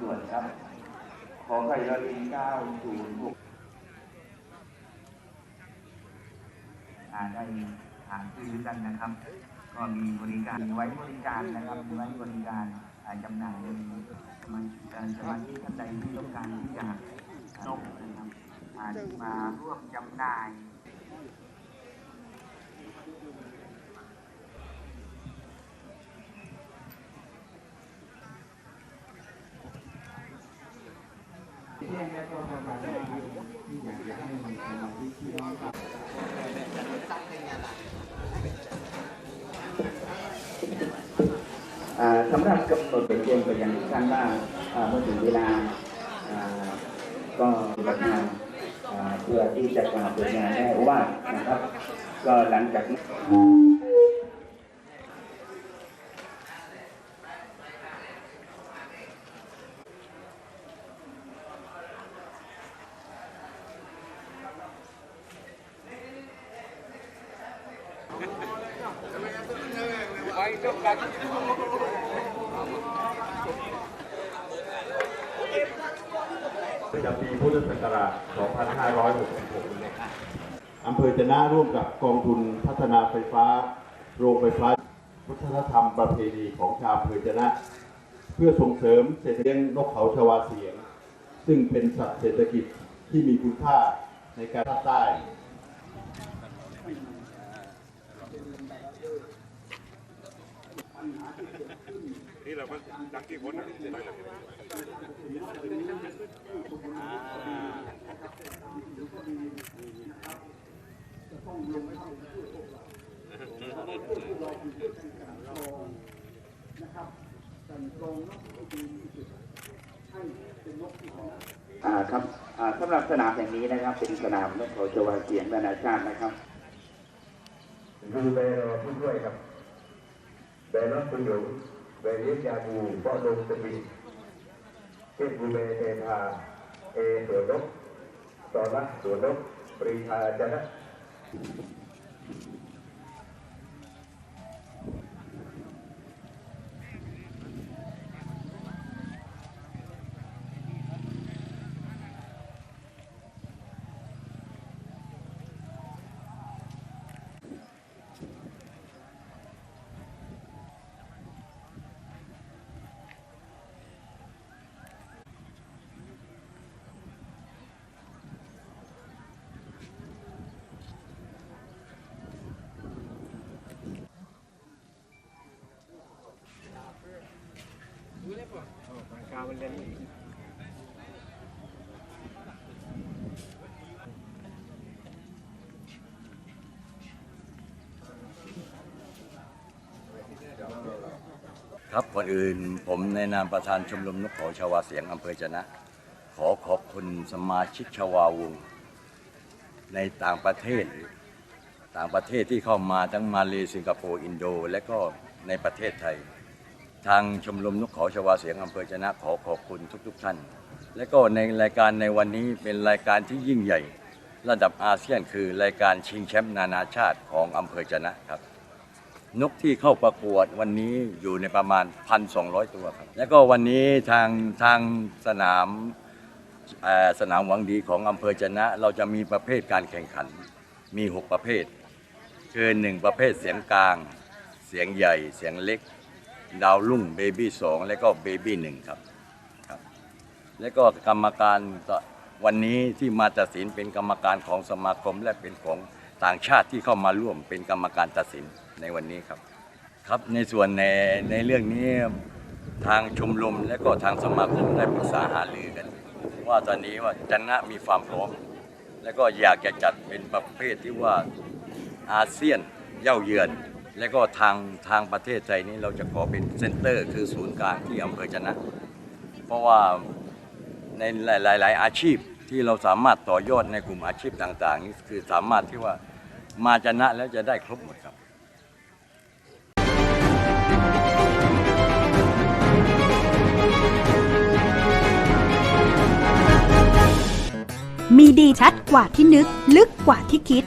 ด่วนครับ ขอไข่ลอลิงเก้าศูนย์หกอ่าได้ถามชื่อกันนะครับ ก็มีบริการไว้บริการนะครับมีไว้บริการอาจำหน่ายในสมาชิกเอ่อสมาชิกท่านใดที่ต้องการที่จะนกนะครับอ่ามาร่วมจำหน่าย สำหรับกำหนดเป็นเกณฑ์ก็อย่างที่ท่านว่าเมื่อถึงเวลาก็ปฏิบัติงานเพื่อที่จะมาเปิดงานได้ว่านะครับ ก็หลังจากนี้ ประจำปีพุทธศักราช 2566 อำเภอจะน่าร่วมกับกองทุนพัฒนาไฟฟ้า โรงไฟฟ้าวัฒนธรรมประเพณีของชาวอำเภอจะนะ เพื่อส่งเสริมเศรษฐกิจเลี้ยงนกเขาชวาเสียง ซึ่งเป็นสัตว์เศรษฐกิจที่มีคุณค่าในการภาคใต้ เราก็ดักที่พ้นนะอ่าครับอ่าสำหรับสนามแห่งนี้นะครับ เป็นสนามนกเขาชวาเสียงนานาชาตินะครับดูแบรอผู้ช่วยครับแบรน อคุณหลงแบรเลียกยาบูเพาะลงสปินเทพบูเบเทพาเอสวนนกตอนะสวนนกปรีชาจนะ ครับก่อนอื่นผมในนามประธานชมรมนกเขาชาวาเสียงอำเภอจนะ ขอขอบคุณสมาชิกชาวาวง ในต่างประเทศ ต่างประเทศที่เข้ามาทั้งมาเลสิงคโปร์อินโด และก็ในประเทศไทย ทางชมรมนกเขาชวาเสียงอำเภอจะนะขอขอบคุณทุก ๆ ท่าน และก็ในรายการในวันนี้เป็นรายการที่ยิ่งใหญ่ ระดับอาเซียนคือรายการชิงแชมป์นานาชาติของอำเภอจะนะครับ นกที่เข้าประกวดวันนี้อยู่ในประมาณ 1,200 ตัวครับ แล้วก็วันนี้ทางทางสนามสนามหวังดีของอำเภอจะนะ เราจะมีประเภทการแข่งขันมี 6 ประเภท คือหนึ่งประเภทเสียงกลาง เสียงใหญ่เสียงเล็ก ดาวรุ่งเบบี้สองและก็เบบี้หนึ่งครับครับ และก็กรรมการวันนี้ที่มาตัดสินเป็นกรรมการของสมาคมและเป็นของต่างชาติที่เข้ามาร่วมเป็นกรรมการตัดสินในวันนี้ครับ ครับในส่วนในในเรื่องนี้ทางชมรมและก็ทางสมาคมได้ปรึกษาหารือกัน ว่าตอนนี้ว่าจันนะมีความพร้อม และก็อยากจะจัดเป็นประเภทที่ว่าอาเซียนเย่าเยือน และก็ทางทางประเทศไทยนี้เราจะขอเป็นเซ็นเตอร์คือศูนย์กลางที่อำเภอจะนะ เพราะว่าในหลาย ๆ อาชีพที่เราสามารถต่อยอดในกลุ่มอาชีพต่าง ๆ นี่คือสามารถที่ว่ามาชนะแล้วจะได้ครบหมดครับมีดีชัดกว่าที่นึก ลึกกว่าที่คิด